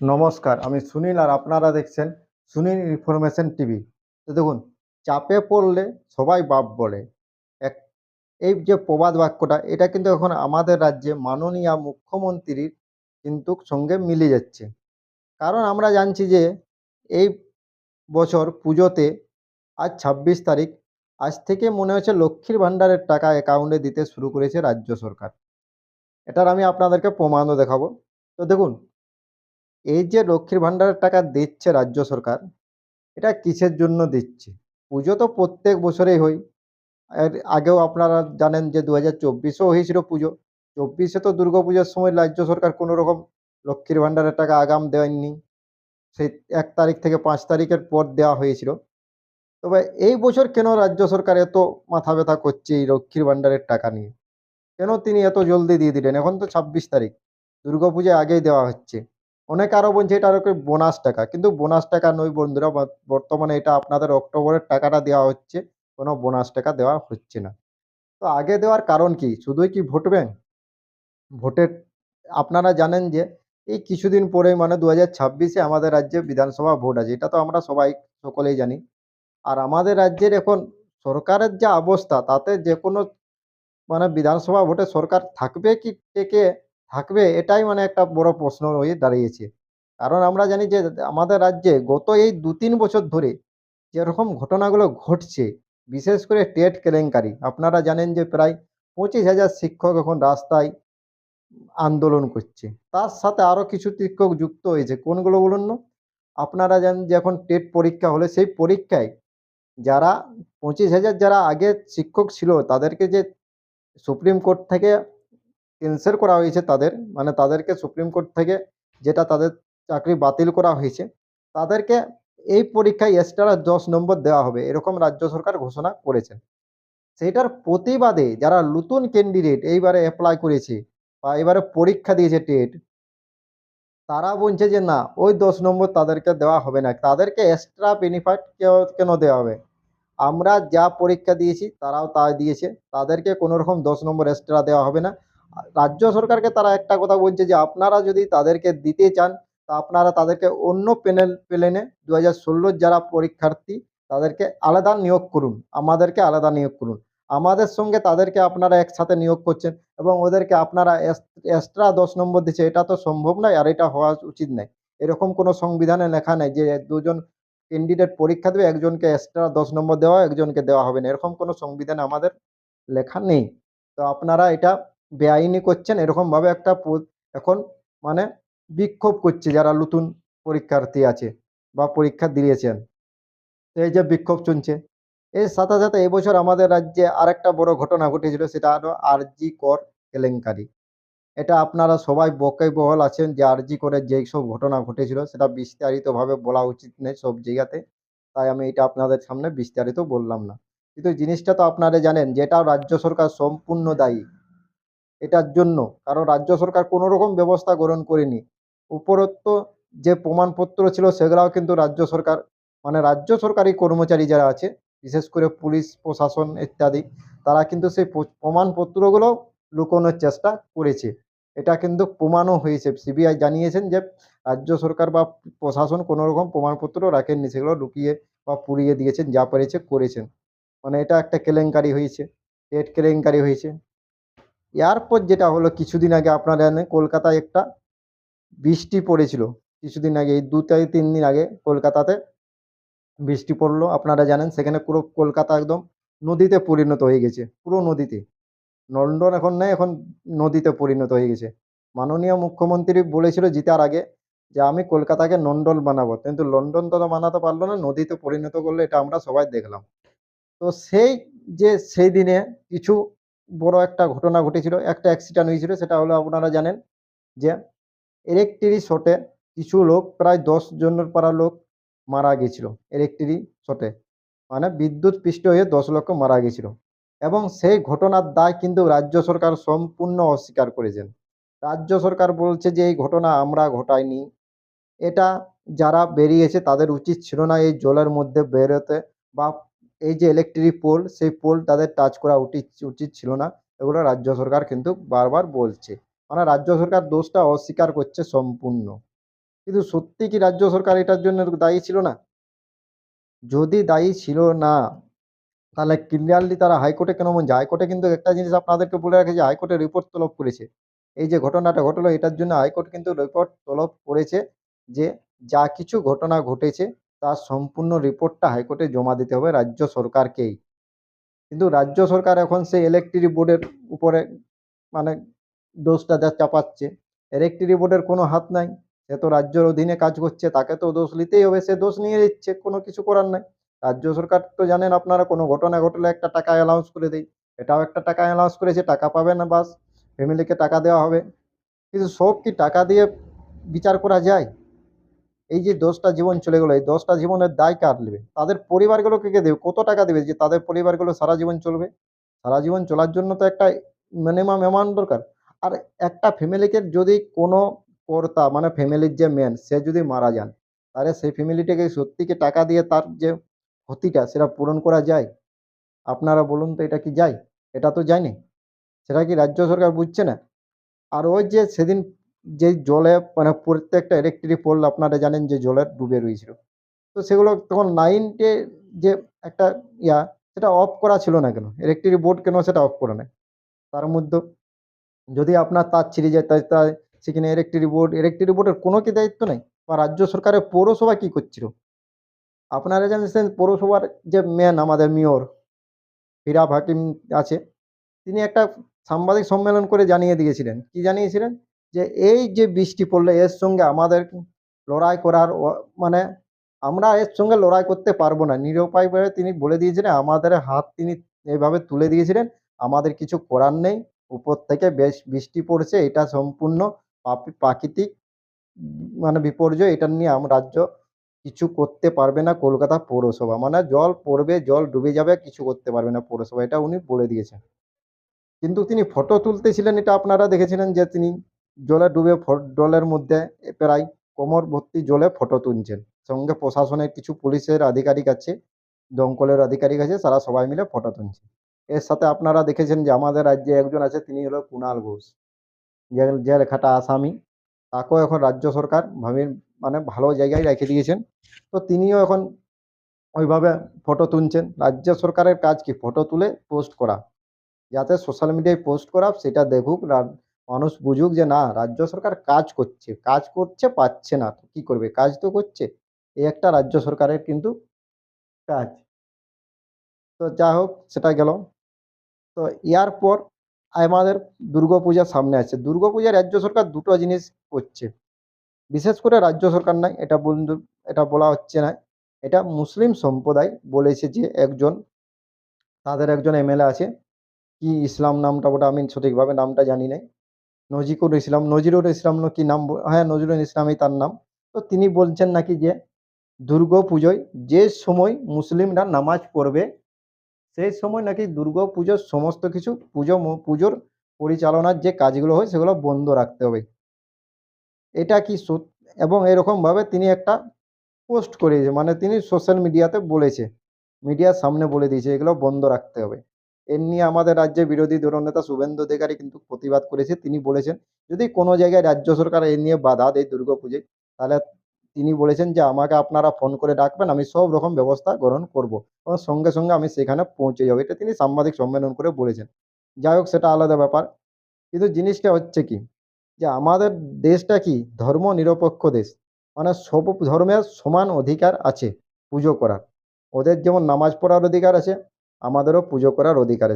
নমস্কার, আমি সুনীল আর আপনারা দেখছেন সুনীল ইনফরমেশন টিভি। তো দেখুন, চাপে পড়লে সবাই বাপ বলে। এক, এই যে প্রবাদ বাক্যটা, এটা কিন্তু এখন আমাদের রাজ্যে মাননীয় মুখ্যমন্ত্রীর কিন্তু সঙ্গে মিলে যাচ্ছে। কারণ আমরা জানছি যে, এই বছর পুজোতে আজ ছাব্বিশ তারিখ, আজ থেকে মনে হচ্ছে লক্ষ্মীর ভাণ্ডারের টাকা অ্যাকাউন্টে দিতে শুরু করেছে রাজ্য সরকার। এটার আমি আপনাদেরকে প্রমাণও দেখাবো। তো দেখুন এই যে লক্ষ্মীর ভাণ্ডারের টাকা দিচ্ছে রাজ্য সরকার, এটা কিসের জন্য দিচ্ছে? পুজো তো প্রত্যেক বছরেই হয়। এর আগেও আপনারা জানেন যে দু হাজার চব্বিশেও হয়েছিল পুজো। চব্বিশে তো দুর্গা পুজোর সময় রাজ্য সরকার কোনো রকম লক্ষ্মীর ভাণ্ডারের টাকা আগাম দেয়নি। সেই এক তারিখ থেকে পাঁচ তারিখের পর দেওয়া হয়েছিল। তবে এই বছর কেন রাজ্য সরকার এত মাথা ব্যথা করছে এই লক্ষ্মীর ভাণ্ডারের টাকা নিয়ে? কেন তিনি এত জলদি দিয়ে দিলেন? এখন তো ছাব্বিশ তারিখ। দুর্গা পুজোয় আগেই দেওয়া হচ্ছে। অনেকে আরও বলছে এটা আরও বোনাস টাকা। কিন্তু বোনাস টাকা নয় বন্ধুরা বর্তমানে এটা আপনাদের অক্টোবরের টাকাটা দেওয়া হচ্ছে, কোনো বোনাস টাকা দেওয়া হচ্ছে না। তো আগে দেওয়ার কারণ কি? শুধুই কি ভোট ব্যাংক? ভোটের, আপনারা জানেন যে এই কিছুদিন পরে মানে দু হাজার ছাব্বিশে আমাদের রাজ্যে বিধানসভা ভোট আছে, এটা তো আমরা সবাই, সকলেই জানি। আর আমাদের রাজ্যের এখন সরকারের যা অবস্থা, তাতে যে কোনো মানে বিধানসভা ভোটে সরকার থাকবে কি টেকে থাকবে? এটাই মানে একটা বড় প্রশ্ন হয়ে দাঁড়িয়েছে। কারণ আমরা জানি যে আমাদের রাজ্যে গত এই দু তিন বছর ধরে যেরকম ঘটনাগুলো ঘটছে, বিশেষ করে টেট কেলেঙ্কারি, আপনারা জানেন যে প্রায় পঁচিশ হাজার শিক্ষক এখন রাস্তায় আন্দোলন করছে। তার সাথে আরও কিছু শিক্ষক যুক্ত হয়েছে। কোনগুলো বলুন না? আপনারা জানেন যে এখন টেট পরীক্ষা হলে সেই পরীক্ষায় যারা পঁচিশ হাজার যারা আগে শিক্ষক ছিল, তাদেরকে যে সুপ্রিম কোর্ট থেকে ক্যান্সেল করা হয়েছে তাদের মানে তাদেরকে সুপ্রিম কোর্ট থেকে যেটা তাদের চাকরি বাতিল করা হয়েছে, তাদেরকে এই পরীক্ষায় এক্সট্রা দশ নম্বর দেওয়া হবে, এরকম রাজ্য সরকার ঘোষণা করেছেন সেটার প্রতিবাদে যারা নতুন ক্যান্ডিডেট এইবারে অ্যাপ্লাই করেছে বা এবারে পরীক্ষা দিয়েছে টেট তারা বলছে যে না, ওই দশ নম্বর তাদেরকে দেওয়া হবে না, তাদেরকে এক্সট্রা বেনিফিট কেন দেওয়া হবে? আমরা যা পরীক্ষা দিয়েছি তারাও তাই দিয়েছে, তাদেরকে কোনো রকম দশ নম্বর এক্সট্রা দেওয়া হবে না। রাজ্য সরকারকে তারা একটা কথা বলছে যে আপনারা যদি তাদেরকে দিতে চান, তা আপনারা তাদেরকে অন্য প্যানেল, প্লেনে দু হাজার যারা পরীক্ষার্থী, তাদেরকে আলাদা নিয়োগ করুন। আমাদেরকে আলাদা নিয়োগ করুন। আমাদের সঙ্গে তাদেরকে আপনারা একসাথে নিয়োগ করছেন এবং ওদেরকে আপনারা এক্সট্রা দশ নম্বর দিচ্ছে। এটা তো সম্ভব নয় আর এটা হওয়া উচিত নয়। এরকম কোনো সংবিধানে লেখা নেই যে দুজন ক্যান্ডিডেট পরীক্ষা দেবে, একজনকে এক্সট্রা দশ নম্বর দেওয়া, একজনকে দেওয়া হবে না। এরকম কোনো সংবিধানে আমাদের লেখা নেই। তো আপনারা এটা বেআইনি করছেন, এরকমভাবে একটা এখন মানে বিক্ষোভ করছে যারা নতুন পরীক্ষার্থী আছে বা পরীক্ষা দিয়েছেন। এই যে বিক্ষোভ চলছে, এর সাথে সাথে এবছর আমাদের রাজ্যে আরেকটা বড় ঘটনা ঘটেছিল, সেটা হলো আরজি কর কেলেঙ্কারি। এটা আপনারা সবাই বকেবহল আছেন যে আরজি করে যেই সব ঘটনা ঘটেছিল, সেটা বিস্তারিতভাবে বলা উচিত নেই সব জায়গাতে। তাই আমি এটা আপনাদের সামনে বিস্তারিত বললাম না। কিন্তু জিনিসটা তো আপনারা জানেন যে এটাও রাজ্য সরকার সম্পূর্ণ দায়ী। এটার জন্য। কারণ রাজ্য সরকার কোনো রকম ব্যবস্থা গ্রহণ করেনি। উপরত্ব যে প্রমাণপত্র ছিল সেগুলাও কিন্তু রাজ্য সরকার মানে রাজ্য সরকারি কর্মচারী যারা আছে, বিশেষ করে পুলিশ, প্রশাসন ইত্যাদি, তারা কিন্তু সেই প্রমাণপত্রগুলো লুকোনোর চেষ্টা করেছে। এটা কিন্তু প্রমাণও হয়েছে। সিবিআই জানিয়েছেন যে রাজ্য সরকার বা প্রশাসন কোনো রকম প্রমাণপত্র রাখেননি, সেগুলো লুকিয়ে বা পুড়িয়ে দিয়েছেন, যা পেরেছে করেছেন। মানে এটা একটা কেলেঙ্কারি হয়েছে। টেট কেলেঙ্কারি হয়েছে। এরপর যেটা হলো কিছুদিন আগে আপনারা জানেন কলকাতায় একটা বৃষ্টি পড়েছিল। কিছুদিন আগে, এই দু থেকে তিন দিন আগে কলকাতাতে বৃষ্টি পড়ল। আপনারা জানেন, সেখানে পুরো কলকাতা একদম নদীতে পরিণত হয়ে গেছে, পুরো নদীতে। লন্ডন এখন নেই, এখন নদীতে পরিণত হয়ে গেছে। মাননীয় মুখ্যমন্ত্রী বলেছিল জিতার আগে যে আমি কলকাতাকে নন্ডল বানাবো। কিন্তু লন্ডন তো বানাতে পারল না, নদীতে পরিণত করল, এটা আমরা সবাই দেখলাম। তো সেই যে, সেই দিনে কিছু বড় একটা ঘটনা ঘটেছিল, একটা অ্যাক্সিডেন্ট হয়েছিল, সেটা হলো আপনারা জানেন যে ইলেকট্রিক শটে কিছু লোক, প্রায় দশ জনের পারা লোক মারা গেছিল ইলেকট্রিক শটে মানে বিদ্যুৎ পৃষ্ঠ হয়ে দশ লক্ষ মারা গেছিল। এবং সেই ঘটনার দায় কিন্তু রাজ্য সরকার সম্পূর্ণ অস্বীকার করেছেন। রাজ্য সরকার বলছে যে, এই ঘটনা আমরা ঘটাইনি। এটা যারা বেরিয়েছে তাদের উচিত ছিল না এই জলের মধ্যে বেরোতে বা এই যে ইলেকট্রিক পোল সেই পোল তাদের টাচ করা উচিত উচিত ছিল না। এগুলো রাজ্য সরকার কিন্তু বারবার বলছে। মানে রাজ্য সরকার দোষটা অস্বীকার করছে সম্পূর্ণ। কিন্তু সত্যি কি রাজ্য সরকার এটার জন্য দায়ী ছিল না? যদি দায়ী ছিল না, তাহলে ক্লিয়ারলি তারা হাইকোর্টে কেন বলছে? হাইকোর্টে কিন্তু একটা জিনিস আপনাদেরকে বলে রাখে যে, হাইকোর্টে রিপোর্ট তলব করেছে। এই যে ঘটনাটা ঘটলো, এটার জন্য হাইকোর্ট কিন্তু রিপোর্ট তলব করেছে যে, যা কিছু ঘটনা ঘটেছে তার সম্পূর্ণ রিপোর্টটা হাইকোর্টে জমা দিতে হবে রাজ্য সরকারকেই। কিন্তু রাজ্য সরকার এখন সেই ইলেকট্রিক বোর্ডের উপরে মানে দোষটা যা চাপাচ্ছে ইলেকট্রিক বোর্ডের কোনো হাত নাই। সে তো রাজ্যের অধীনে কাজ করছে, তাকে তো দোষ নিতেই হবে, সে দোষ নিয়ে নিচ্ছে, কোনো কিছু করার নাই। রাজ্য সরকার তো জানেন আপনারা কোনো ঘটনা ঘটলে একটা টাকা অ্যালাউন্স করে দেয়। এটাও একটা টাকা অ্যালাউন্স করেছে, টাকা পাবে না বাস ফ্যামিলিকে টাকা দেওয়া হবে। কিন্তু সব কি টাকা দিয়ে বিচার করা যায়? এই যে দশটা জীবন চলে গেলো, এই দশটা জীবনের দায় কার নেবে? তাদের পরিবারগুলোকে কে দেবে? কত টাকা দেবে যে তাদের পরিবারগুলো সারা জীবন চলবে? সারা জীবন চলার জন্য তো একটা মিনিমাম অ্যামাউন্ট দরকার। আর একটা ফ্যামিলিকে যদি কোনো কর্তা মানে ফ্যামিলির যে ম্যান সে যদি মারা যান, তাহলে সেই ফ্যামিলিটাকে সত্যিকে টাকা দিয়ে তার যে ক্ষতিটা, সেটা পূরণ করা যায়? আপনারা বলুন তো এটা কি যায়? এটা তো যায়নি। সেটা কি রাজ্য সরকার বুঝছে না? আর ওই যে সেদিন যে জলে মানে প্রত্যেকটা ইলেকট্রিক পোল আপনারা জানেন যে জলে ডুবে রয়েছিল। তো সেগুলো তখন লাইনটে যে একটা ইয়া, সেটা অফ করা ছিল না কেন? ইলেকট্রিক বোর্ড কেন সেটা অফ করে নেয়? তার মধ্যে যদি আপনার তার ছিঁড়ে যায়, তাই তাই সেখানে ইলেকট্রিক বোর্ড ইলেকট্রিক বোর্ডের কোনো কি দায়িত্ব নেই? বা রাজ্য সরকারের পৌরসভা কি করছিল? আপনারা জানেন পৌরসভার যে মেন আমাদের মেয়র ফিরাব হাকিম আছে, তিনি একটা সাংবাদিক সম্মেলন করে জানিয়ে দিয়েছিলেন। কি জানিয়েছিলেন? যে এই যে বৃষ্টি পড়লে এর সঙ্গে আমাদের লড়াই করার মানে আমরা এর সঙ্গে লড়াই করতে পারব না। নিরুপায়ভাবে তিনি বলে দিয়েছিলেন, আমাদের হাত তিনি এভাবে তুলে দিয়েছিলেন, আমাদের কিছু করার নেই, উপর থেকে বেশ বৃষ্টি পড়ছে, এটা সম্পূর্ণ প্রাকৃতিক মানে বিপর্যয়, এটা নিয়ে আমরা রাজ্য কিছু করতে পারবে না কলকাতা পৌরসভা। মানে জল পড়বে, জল ডুবে যাবে, কিছু করতে পারবে না পৌরসভা, এটা উনি বলে দিয়েছেন। কিন্তু তিনি ফটো তুলতেছিলেন এটা আপনারা দেখেছিলেন যে তিনি জলে ডুবে জলের মধ্যে প্রায় কোমর ভর্তি জলে ফটো তুলছেন। সঙ্গে প্রশাসনের কিছু পুলিশের আধিকারিক আছে, দমকলের আধিকারিক আছে, তারা সবাই মিলে ফটো তুলছে। এর সাথে আপনারা দেখেছেন যে আমাদের রাজ্যে একজন আছে, তিনি হলো কুণাল ঘোষ। যে যে লেখাটা আসামি। তাকেও এখন রাজ্য সরকার ভাবে মানে ভালো জায়গায় রেখে দিয়েছেন। তো তিনিও এখন ওইভাবে ফটো তুলছেন। রাজ্য সরকারের কাজ কি? ফটো তুলে পোস্ট করা। যাতে সোশ্যাল মিডিয়ায় পোস্ট করা, সেটা দেখুক। মানুষ বুঝুক যে না, রাজ্য সরকার কাজ করছে কাজ করছে, পাচ্ছে না, তো কি করবে? কাজ তো করছে, এই একটা রাজ্য সরকারের কিন্তু কাজ। তো যা হোক সেটা গেল। তো ইয়ার পর আমাদের দুর্গাপূজা সামনে আছে। দুর্গাপূজা রাজ্য সরকার দুটো জিনিস করছে। বিশেষ করে রাজ্য সরকার নাই, এটা বন্ধু, এটা বলা হচ্ছে না। এটা মুসলিম সম্প্রদায় বলেছে যে একজন, তাদের একজন এমএলএ আছে। কি ইসলাম নামটা ওটা আমি সঠিকভাবে নামটা জানি নাই। নজিকুল ইসলাম, নজিরুল ইসলাম কি নাম হ্যাঁ নজরুল ইসলামই তার নাম। তো তিনি বলছেন নাকি যে দুর্গা পুজোয় যে সময় মুসলিমরা নামাজ পড়বে, সেই সময় নাকি দুর্গা পুজোর সমস্ত কিছু পুজো পুজোর পরিচালনার যে কাজগুলো হয়, সেগুলো বন্ধ রাখতে হবে। এটা কি এবং এরকমভাবে তিনি একটা পোস্ট করেছে মানে তিনি সোশ্যাল মিডিয়াতে বলেছে, মিডিয়ার সামনে বলে দিয়েছে, এগুলো বন্ধ রাখতে হবে। এর নিয়ে আমাদের রাজ্যে বিরোধী দলনেতা শুভেন্দু অধিকারী কিন্তু প্রতিবাদ করেছে। তিনি বলেছেন, যদি কোনো জায়গায় রাজ্য সরকার এ নিয়ে বাধা দেয় দুর্গাপুজোয় তাহলে তিনি বলেছেন যে, আমাকে আপনারা ফোন করে ডাকবেন, আমি সব রকম ব্যবস্থা গ্রহণ করব। এবং সঙ্গে সঙ্গে আমি সেখানে পৌঁছে যাব। এটা তিনি সাংবাদিক সম্মেলন করে বলেছেন। যাই হোক, সেটা আলাদা ব্যাপার। কিন্তু জিনিসটা হচ্ছে কি, যে আমাদের দেশটা কি ধর্ম নিরপেক্ষ দেশ? মানে সব ধর্মের সমান অধিকার আছে পুজো করার। ওদের যেমন নামাজ পড়ার অধিকার আছে আমাদেরও পুজো করার অধিকার